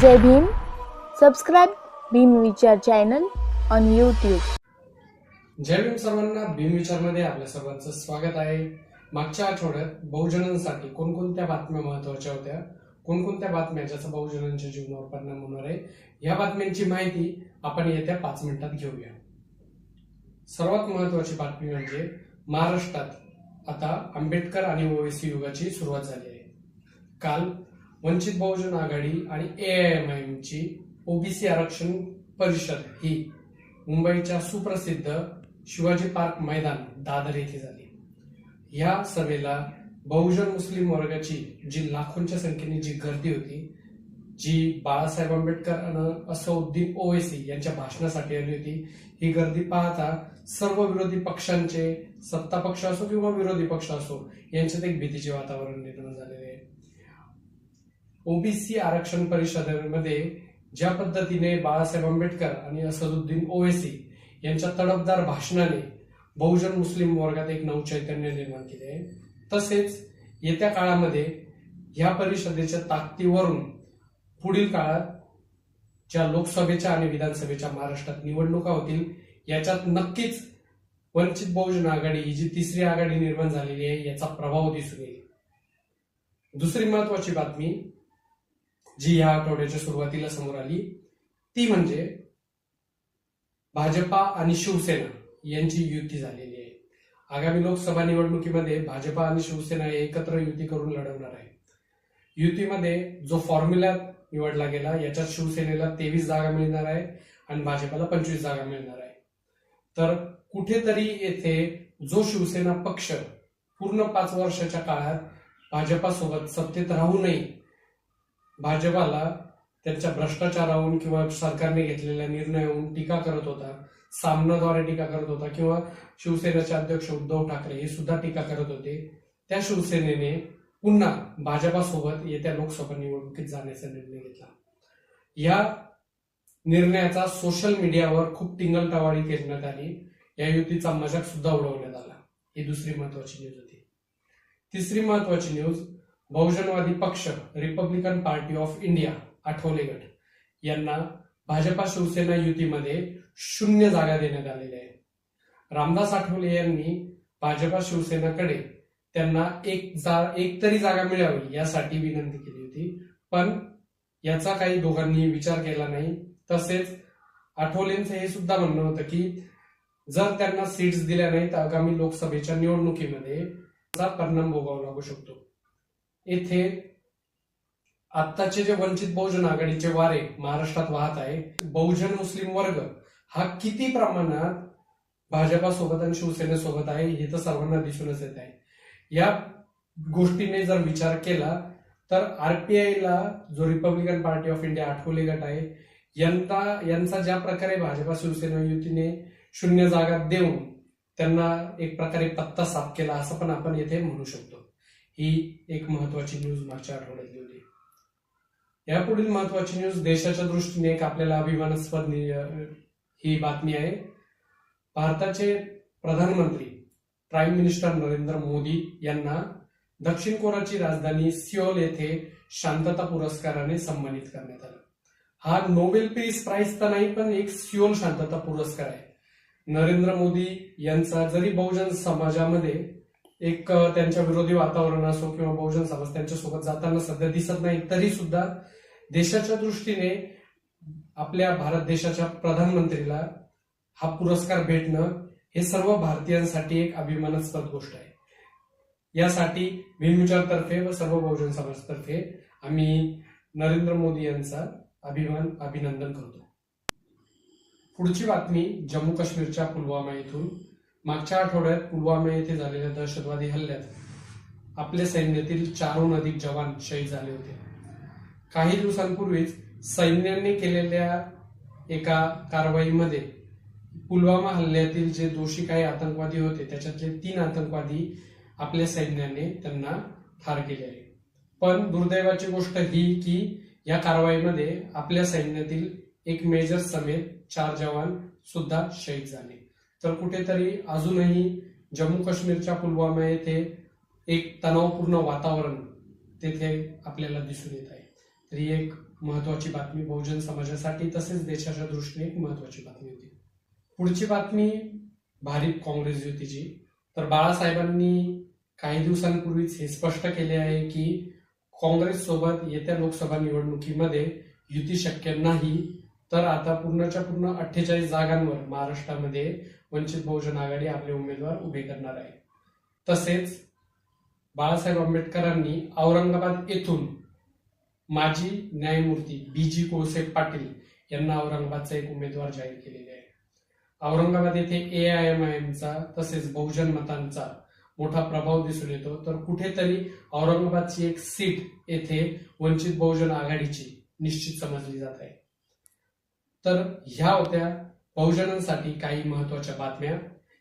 Jai Bhim. Subscribe Bhim Vichar channel on YouTube जय भीम सर्वांना भीम विचारमध्ये आपल्या सर्वांचं स्वागत आहे. मागच्या आठवड्यात बहुजनांसाठी कोणकोणत्या बातम्या महत्त्वाच्या होत्या? कोणकोणत्या बातम्या ज्याचा बहुजनांच्या जीवनावर परिणाम होणार आहे? या बातम्यांची माहिती आपण येत्या पाच मिनिटात घेऊया. सर्वात महत्वाची बातमी म्हणजे महाराष्ट्रात आता आंबेडकर आणि ओवेसी युगाची सुरुवात झाली आहे. काल वंचित बहुजन आघाडी आणि एआयएमआयएम ची ओबीसी आरक्षण परिषद ही मुंबईच्या सुप्रसिद्ध शिवाजी पार्क मैदान दादर येथे झाली. या सभेला बहुजन मुस्लिम वर्गाची जी लाखोंच्या संख्येने जी गर्दी होती जी बाळासाहेब आंबेडकर असउद्दीन असौद्दीन ओवेसी यांच्या भाषणासाठी आली होती ही गर्दी पाहता सर्व विरोधी पक्षांचे सत्ता पक्ष असो किंवा विरोधी पक्ष असो यांच्यात एक भीतीचे वातावरण निर्माण झालेले आहे. ओबीसी आरक्षण परिषदेमध्ये ज्या पद्धतीने बाळासाहेब आंबेडकर आणि असदुद्दीन ओवेसी यांच्या तडफदार भाषणाने बहुजन मुस्लिम वर्गात एक नवचैतन्य निर्माण केले आहे. तसेच येत्या काळामध्ये ह्या परिषदेच्या ताकदीवरून पुढील काळात ज्या लोकसभेच्या आणि विधानसभेच्या महाराष्ट्रात निवडणुका होतील याच्यात नक्कीच वंचित बहुजन आघाडी ही जी तिसरी आघाडी निर्माण झालेली आहे याचा प्रभाव दिसून येईल. दुसरी महत्वाची बातमी जी या आठवड्याच्या सुरुवातीला समोर आली ती म्हणजे भाजपा आणि शिवसेना यांची युती झालेली आहे. आगामी लोकसभा निवडणुकीमध्ये भाजपा आणि शिवसेना एकत्र युती करून लढवणार आहे. युतीमध्ये जो फॉर्म्युला निवडला गेला याच्यात शिवसेनेला तेवीस जागा मिळणार आहे आणि भाजपाला पंचवीस जागा मिळणार आहे. तर कुठेतरी येथे जो शिवसेना पक्ष पूर्ण पाच वर्षाच्या काळात भाजपासोबत सत्तेत राहू नये भाजपाला त्यांच्या भ्रष्टाचाराहून किंवा सरकारने घेतलेल्या निर्णयाहून टीका करत होता सामनाद्वारे टीका करत होता किंवा शिवसेनेचे अध्यक्ष उद्धव ठाकरे हे सुद्धा टीका करत होते. त्या शिवसेनेने पुन्हा भाजपासोबत येत्या लोकसभा निवडणुकीत जाण्याचा निर्णय घेतला. या निर्णयाचा सोशल मीडियावर खूप टिंगलटावाळी करण्यात आली. या युतीचा मजाक सुद्धा उडवण्यात आला. ही दुसरी महत्वाची न्यूज होती. तिसरी महत्वाची न्यूज बहुजनवादी पक्ष Republican Party of India Athawale गट. यांना भाजपा शिवसेना युतीमध्ये शून्य जागा देण्यात आलेल्या आहे रामदास आठवले यांनी भाजपा शिवसेनाकडे त्यांना एक जा एक तरी जागा मिळावी यासाठी विनंती केली होती. पण याचा काही दोघांनी विचार केला नाही. तसेच आठवलेंचं हे सुद्धा म्हणणं होतं की जर त्यांना सीट्स दिल्या नाही तर आगामी लोकसभेच्या निवडणुकीमध्ये परिणाम भोगावा लागू शकतो. येथे आत्ताचे जे वंचित बहुजन आघाडीचे वारे महाराष्ट्रात वाहत आहे बहुजन मुस्लिम वर्ग हा किती प्रमाणात भाजपासोबत आणि शिवसेनेसोबत आहे हे तर सर्वांना दिसूनच येत आहे. या गोष्टीने जर विचार केला तर आरपीआयला जो Republican Party of India Athawale गट आहे यांचा यांचा ज्या प्रकारे भाजपा शिवसेना युतीने शून्य जागा देऊन त्यांना एक प्रकारे पत्ता साफ केला असं पण आपण येथे म्हणू शकतो. ही एक महत्वाची न्यूज मागच्या आठवड्यातली होती. यापुढील महत्वाची न्यूज देशाच्या दृष्टीने एक आपल्याला अभिमानास्पद ही बातमी आहे. भारताचे प्रधानमंत्री प्राईम मिनिस्टर नरेंद्र मोदी यांना दक्षिण कोराची राजधानी सिओल येथे शांतता पुरस्काराने सन्मानित करण्यात आलं. हा नोबेल पीस प्राइज तर नाही पण एक सिओल शांतता पुरस्कार आहे. नरेंद्र मोदी यांचा जरी बहुजन समाजामध्ये एक त्यांच्या विरोधी वातावरण असो किंवा बहुजन समाज त्यांच्यासोबत जाताना सध्या दिसत नाही. तरी सुद्धा देशाच्या दृष्टीने आपल्या भारत देशाच्या प्रधानमंत्रीला हा पुरस्कार भेटणं हे सर्व भारतीयांसाठी एक अभिमानास्पद गोष्ट आहे. यासाठी भीमविचारतर्फे व सर्व बहुजन समाजतर्फे आम्ही नरेंद्र मोदी यांचा अभिमान अभिनंदन करतो. पुढची बातमी जम्मू काश्मीरच्या पुलवामा येथून मागच्या आठवड्यात पुलवामा येथे झालेल्या दहशतवादी हल्ल्यात आपल्या सैन्यातील चारहून अधिक जवान शहीद झाले होते. काही दिवसांपूर्वीच सैन्याने केलेल्या एका कारवाईमध्ये पुलवामा हल्ल्यातील जे दोषी काही आतंकवादी होते त्याच्यातले तीन आतंकवादी आपल्या सैन्याने त्यांना ठार केले आहे. पण दुर्दैवाची गोष्ट ही की या कारवाईमध्ये आपल्या सैन्यातील एक मेजर समेत चार जवान सुद्धा शहीद झाले. तर कुठेतरी अजूनही जम्मू काश्मीरच्या पुलवामा येथे एक तणावपूर्ण वातावरण तेथे आपल्याला दिसून येत आहे. तर ही एक महत्वाची बातमी बहुजन समाजासाठी तसेच देशाच्या दृष्टीने एक महत्वाची बातमी होती. पुढची बातमी भारिप काँग्रेस युतीची तर बाळासाहेबांनी काही दिवसांपूर्वीच हे स्पष्ट केले आहे की काँग्रेस सोबत येत्या लोकसभा निवडणुकीमध्ये युती शक्य नाही तर आता पूर्णच्या पूर्ण अठ्ठेचाळीस जागांवर महाराष्ट्रामध्ये वंचित बहुजन आघाडी आपले उमेदवार उभे करणार आहे. तसेच बाळासाहेब आंबेडकरांनी औरंगाबाद येथून माजी न्यायमूर्ती बी जी कोळसेब पाटील यांना औरंगाबादचा एक उमेदवार जाहीर केलेले आहे. औरंगाबाद येथे ए आय एम आय एमचा तसेच बहुजन मतांचा मोठा प्रभाव दिसून येतो. तर कुठेतरी औरंगाबादची एक सीट येथे वंचित बहुजन आघाडीची निश्चित समजली जात आहे. तर ह्या होत्या बहुजनांसाठी काही महत्त्वाच्या बातम्या.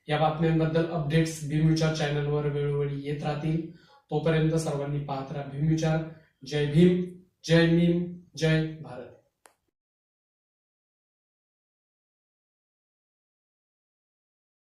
या बातम्यांबद्दल अपडेट्स भीमविचार चॅनलवर वेळोवेळी येत राहतील. तोपर्यंत सर्वांनी पाहत राहा भीमविचार. जय भीम जय मीम जय भारत.